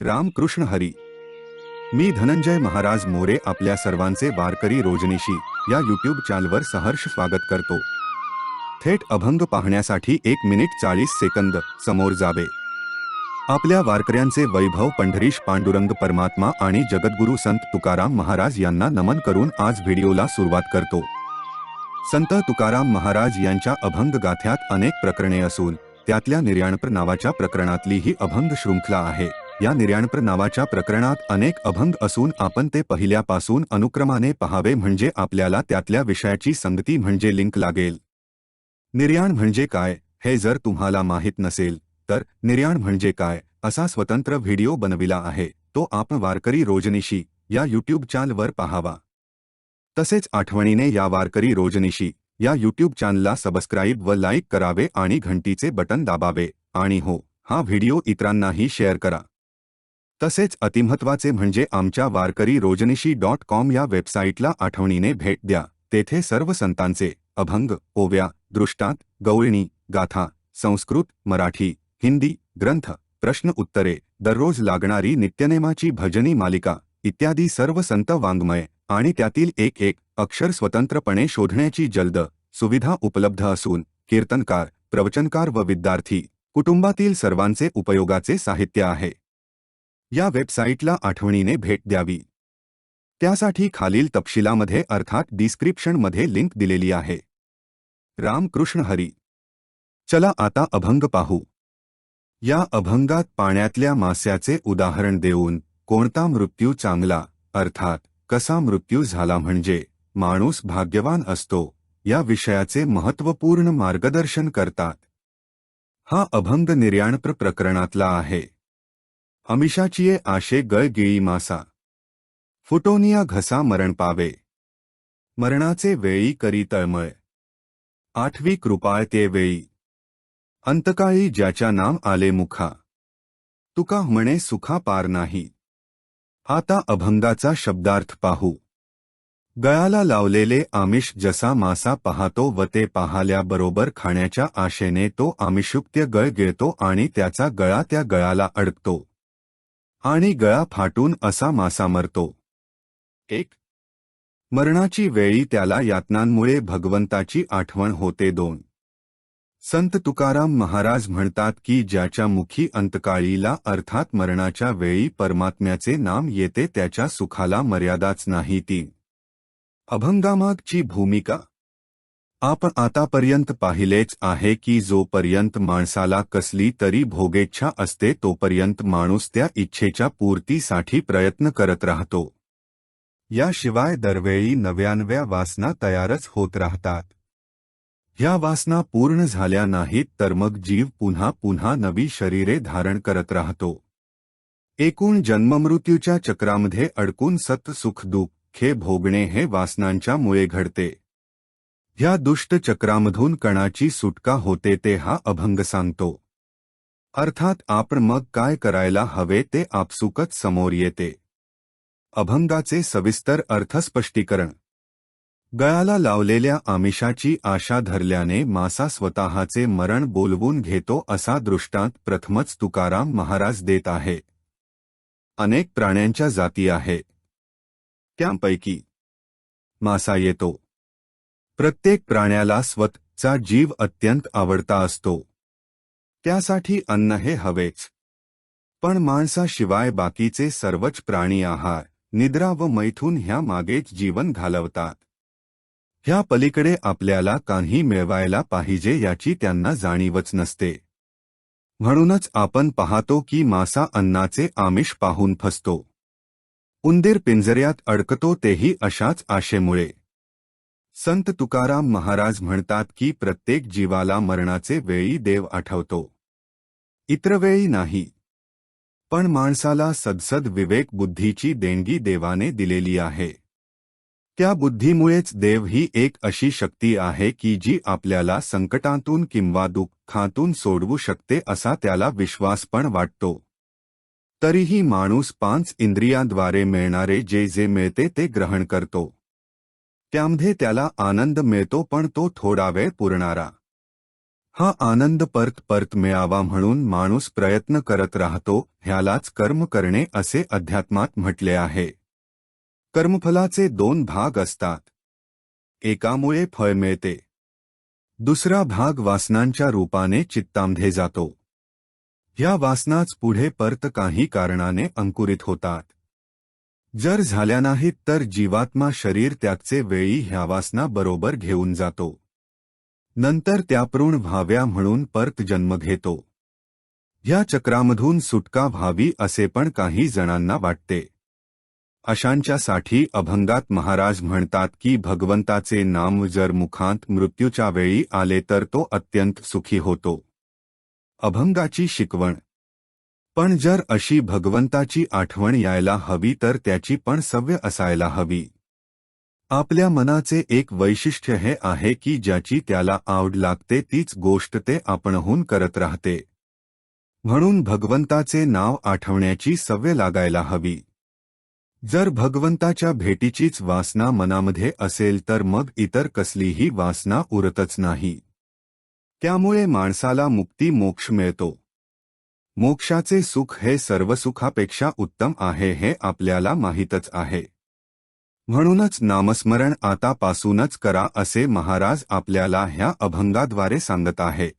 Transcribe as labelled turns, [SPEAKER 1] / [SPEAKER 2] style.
[SPEAKER 1] रामकृष्ण हरी. मी धनंजय महाराज मोरे आपल्या सर्वांचे वारकरी रोजनिशी या यूट्यूब चॅनलवर सहर्ष स्वागत करतो. थेट अभंग पाहण्यासाठी एक मिनिट चाळीस सेकंद समोर जावे. आपल्या वारकऱ्यांचे वैभव पंढरीश पांडुरंग परमात्मा आणि जगद्गुरू संत तुकाराम महाराज यांना नमन करून आज व्हिडिओला सुरुवात करतो. संत तुकाराम महाराज यांच्या अभंग गाथ्यात अनेक प्रकरणे असून त्यातल्या निर्याणप्र नावाच्या प्रकरणातली ही अभंग शृंखला आहे. या निर्याणप्र नावाच्या प्रकरणात अनेक अभंग असून आपण ते पहिल्यापासून अनुक्रमाने पहावे म्हणजे आपल्याला त्यातल्या विषयाची संगती म्हणजे लिंक लागेल. निर्याण म्हणजे काय हे जर तुम्हाला माहीत नसेल तर निर्याण म्हणजे काय असा स्वतंत्र व्हिडिओ बनविला आहे तो आपण वारकरी रोजनिशी या यूट्यूब चॅनलवर पाहावा. तसेच आठवणीने या वारकरी रोजनिशी या यूट्यूब चॅनलला सबस्क्राईब व लाईक करावे आणि घंटीचे बटन दाबावे आणि हो हा व्हिडिओ इतरांनाही शेअर करा. तसेच अतिमहत्वाचे म्हणजे आमच्या वारकरी रोजनिशी डॉट कॉम या वेबसाईटला आठवणीने भेट द्या. तेथे सर्व संतांचे अभंग ओव्या दृष्टांत गवळणी गाथा संस्कृत मराठी हिंदी ग्रंथ प्रश्न उत्तरे दररोज लागणारी नित्यनेमाची भजनी मालिका इत्यादी सर्व संत वाङ्मय आणि त्यातील एक एक अक्षर स्वतंत्रपणे शोधण्याची जलद सुविधा उपलब्ध असून कीर्तनकार प्रवचनकार व विद्यार्थी कुटुंबातील सर्वांचे उपयोगाचे साहित्य आहे. या वेबसाईटला आठवणीने भेट द्यावी. त्यासाठी खालील तपशिलामध्ये अर्थात डिस्क्रिप्शनमध्ये लिंक दिलेली आहे. रामकृष्ण हरी. चला आता अभंग पाहू. या अभंगात पाण्यातल्या मास्याचे उदाहरण देऊन कोणता मृत्यू चांगला अर्थात कसा मृत्यू झाला म्हणजे माणूस भाग्यवान असतो या विषयाचे महत्त्वपूर्ण मार्गदर्शन करतात. हा अभंग निर्याणप्र प्रकरणातला आहे. अमिषाचीये आशे गळ गिळी मासा. फुटोनिया घसा मरण पावे. मरणाचे वेळी करी तळमळ. आठवी कृपाळ ते वेळी. अंतकाळी ज्याच्या नाम आले मुखा. तुका म्हणे सुखा पार नाही. आता अभंगाचा शब्दार्थ पाहू. गळाला लावलेले आमिष जसा मासा पाहतो व ते पाहल्याबरोबर खाण्याच्या आशेने तो आमिषुक्त्य गळ गिळतो आणि त्याचा गळा त्या गळाला अडकतो. आणि गळा फाटून असा मासा मरतो. एक. मरणाची वेळी त्याला यातनांमुळे भगवंताची आठवण होते दोन. संत तुकाराम महाराज म्हणतात की ज्याच्या मुखी अंतकाळीला अर्थात मरणाच्या वेळी परमात्म्याचे नाम येते त्याच्या सुखाला मर्यादाच नाही ती. अभंगामागची भूमिका आपण आतापर्यंत पाहिलेच आहे की जोपर्यंत माणसाला कसली तरी भोगेच्छा असते तोपर्यंत माणूस त्या इच्छेच्या पूर्तीसाठी प्रयत्न करत राहतो. याशिवाय दरवेळी नव्यानव्या वासना तयारच होत राहतात. ह्या वासना पूर्ण झाल्या नाहीत तर मग जीव पुन्हा पुन्हा नवी शरीरे धारण करत राहतो. एकूण जन्ममृत्यूच्या चक्रामध्ये अडकून सत सुख दुःखे भोगणे हे वासनांच्या मुळे घडते. ह्या दुष्ट चक्रामधून कणाची सुटका होते ते हा अभंग सांगतो. अर्थात आपण मग काय करायला हवे ते आपसुकच समोर येते. अभंगाचे सविस्तर अर्थस्पष्टीकरण. गळाला लावलेल्या आमिषाची आशा धरल्याने मासा स्वतःचे मरण बोलवून घेतो असा दृष्टांत प्रथमच तुकाराम महाराज देत आहे. अनेक प्राण्यांच्या जाती आहे. त्यापैकी मासा येतो. प्रत्येक प्राण्याला स्वतःचा जीव अत्यंत आवडता असतो. त्यासाठी अन्न हे हवेच. पण माणसाशिवाय बाकीचे सर्वच प्राणी आहार निद्रा व मैथून ह्या मागेच जीवन घालवतात. ह्या पलीकडे आपल्याला काही मिळवायला पाहिजे याची त्यांना जाणीवच नसते. म्हणूनच आपण पाहतो की मासा अन्नाचे आमिष पाहून फसतो. उंदीर पिंजऱ्यात अडकतो तेही अशाच आशेमुळे. संत तुकाराम महाराज म्हणतात की प्रत्येक जीवाला मरणाचे वेळी देव आठवतो. इतरवेळी नाही. पण माणसाला सदसद विवेक बुद्धीची देणगी देवाने दिलेली आहे. त्या बुद्धीमुळेच देव ही एक अशी शक्ती आहे की जी आपल्याला संकटातून किंवा दुःखातून सोडवू शकते असा त्याला विश्वास पण वाटतो. तरीही माणूस पाच इंद्रियांद्वारे मिळणारे जे जे मिळते ते ग्रहण करतो. त्यामध्ये त्याला आनंद मिळतो पण तो थोडा वेळ पुरणारा. हा आनंद परत परत मिळावा म्हणून माणूस प्रयत्न करत राहतो ह्यालाच कर्म करणे असे अध्यात्मात म्हटले आहे. कर्मफलाचे दोन भाग असतात. एकामुळे फळ मिळते. दुसरा भाग वासनांच्या रूपाने चित्तामध्ये जातो. ह्या वासनाच पुढे परत काही कारणाने अंकुरित होतात. जर झाल्या नाहीत तर जीवात्मा शरीर त्याचे वेळी ह्या वासना बरोबर घेऊन जातो. नंतर त्यापृण व्हाव्या म्हणून परत जन्म घेतो. ह्या चक्रामधून सुटका व्हावी असे पण काही जणांना वाटते. अशांच्यासाठी अभंगात महाराज म्हणतात की भगवंताचे नाम जर मुखांत मृत्यूच्या वेळी आले तर तो अत्यंत सुखी होतो. अभंगाची शिकवण पण जर अशी भगवंताची आठवण यायला हवी तर त्याची पण सव्य असायला हवी. आपल्या मनाचे एक वैशिष्ट्य हे आहे की ज्याची त्याला आवड लागते तीच गोष्ट ते आपणहून करत राहते. म्हणून भगवंताचे नाव आठवण्याची सवय लागायला हवी. जर भगवंताच्या भेटीचीच वासना मनामध्ये असेल तर मग इतर कसलीही वासना उरतच नाही. त्यामुळे माणसाला मुक्ती मोक्ष मिळतो. मोक्षाचे सुख हे सर्व सुखापेक्षा उत्तम आहे हे आपल्याला माहीतच आहे. म्हणूनच नामस्मरण आतापासूनच करा असे महाराज आपल्याला ह्या अभंगाद्वारे सांगत आहे.